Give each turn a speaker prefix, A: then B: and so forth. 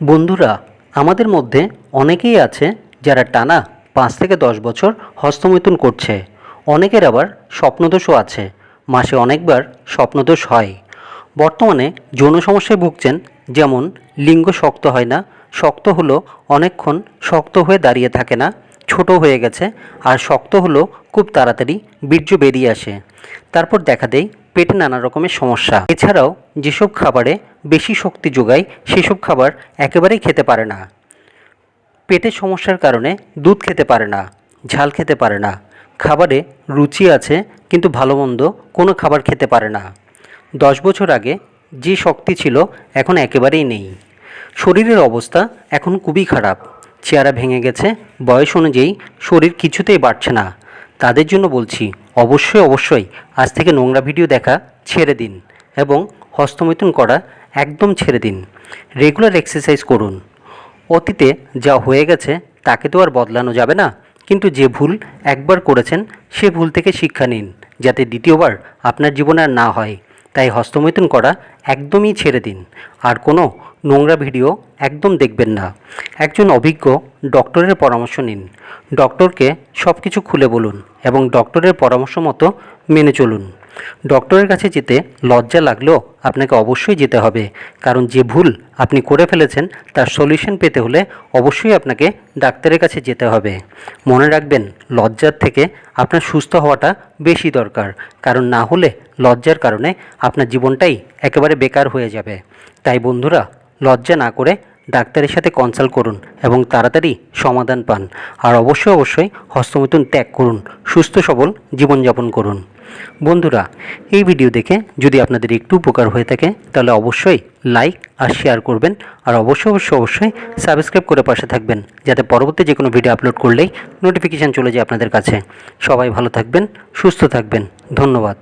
A: বন্ধুরা, আমাদের মধ্যে অনেকেই আছে যারা টানা পাঁচ থেকে দশ বছর হস্তমৈথুন করছে। অনেকের আবার স্বপ্নদোষও আছে। মাসে অনেকবার স্বপ্নদোষ হয়। বর্তমানে যৌন সমস্যায় ভুগছেন যেমন লিঙ্গ শক্ত হয় না, শক্ত হলো অনেকক্ষণ শক্ত হয়ে দাঁড়িয়ে থাকে না, ছোট হয়ে গেছে, আর শক্ত হলো খুব তাড়াতাড়ি বীর্য বেরিয়ে আসে। তারপর দেখা দেয় পেটে নানা রকমের সমস্যা। এছাড়াও যেসব খাবারে বেশি শক্তি যোগায়, সেসব খাবার একেবারেই খেতে পারে না। পেটের সমস্যার কারণে দুধ খেতে পারে না, ঝাল খেতে পারে না। খাবারে রুচি আছে, কিন্তু ভালো মন্দ কোনো খাবার খেতে পারে না। দশ বছর আগে যে শক্তি ছিল, এখন একেবারেই নেই। শরীরের অবস্থা এখন খুবই খারাপ। চেহারা ভেঙে গেছে, বয়স অনুযায়ী শরীর কিছুতেই বাড়ছে না। তাদের জন্য বলছি, অবশ্যই অবশ্যই আজ থেকে নোংরা ভিডিও দেখা ছেড়ে দিন এবং হস্তমৈথুন করা একদম ছেড়ে দিন। রেগুলার এক্সারসাইজ করুন। অতীতে যা হয়ে গেছে তাকে তো আর বদলানো যাবে না। কিন্তু যে ভুল একবার করেছেন, সে ভুল থেকে শিক্ষা নিন, যাতে দ্বিতীয়বার আপনার জীবনে আর না হয়। তাই হস্তমৈথুন করা একদমই ছেড়ে দিন। আর কোনো নোংরা ভিডিও একদম দেখবেন না। একজন অভিজ্ঞ ডক্টরের পরামর্শ নিন। ডক্টরকে সব কিছু খুলে বলুন এবং ডক্টরের পরামর্শ মতো মেনে চলুন। ডক্টরের কাছে যেতে লজ্জা লাগলেও আপনাকে অবশ্যই যেতে হবে, কারণ যে ভুল আপনি করে ফেলেছেন তার সলিউশন পেতে হলে অবশ্যই আপনাকে ডাক্তারের কাছে যেতে হবে। মনে রাখবেন, লজ্জার থেকে আপনার সুস্থ হওয়াটা বেশি দরকার, কারণ না হলে লজ্জার কারণে আপনার জীবনটাই একেবারে বেকার হয়ে যাবে। তাই বন্ধুরা লজ্জা না করে ডাক্তারের সাথে কনসাল্ট করুন এবং তাড়াতাড়ি সমাধান পান। আর অবশ্যই অবশ্যই হস্তমৈথুন ত্যাগ করুন, সুস্থ সবল জীবনযাপন করুন। বন্ধুরা, এই ভিডিও দেখে যদি আপনাদের একটু উপকার হয়ে থাকে, তাহলে অবশ্যই লাইক আর শেয়ার করবেন আর অবশ্যই অবশ্যই অবশ্যই সাবস্ক্রাইব করে পাশে থাকবেন, যাতে পরবর্তী যে কোনো ভিডিও আপলোড করলেই নোটিফিকেশান চলে যায় আপনাদের কাছে। সবাই ভালো থাকবেন, সুস্থ থাকবেন। ধন্যবাদ।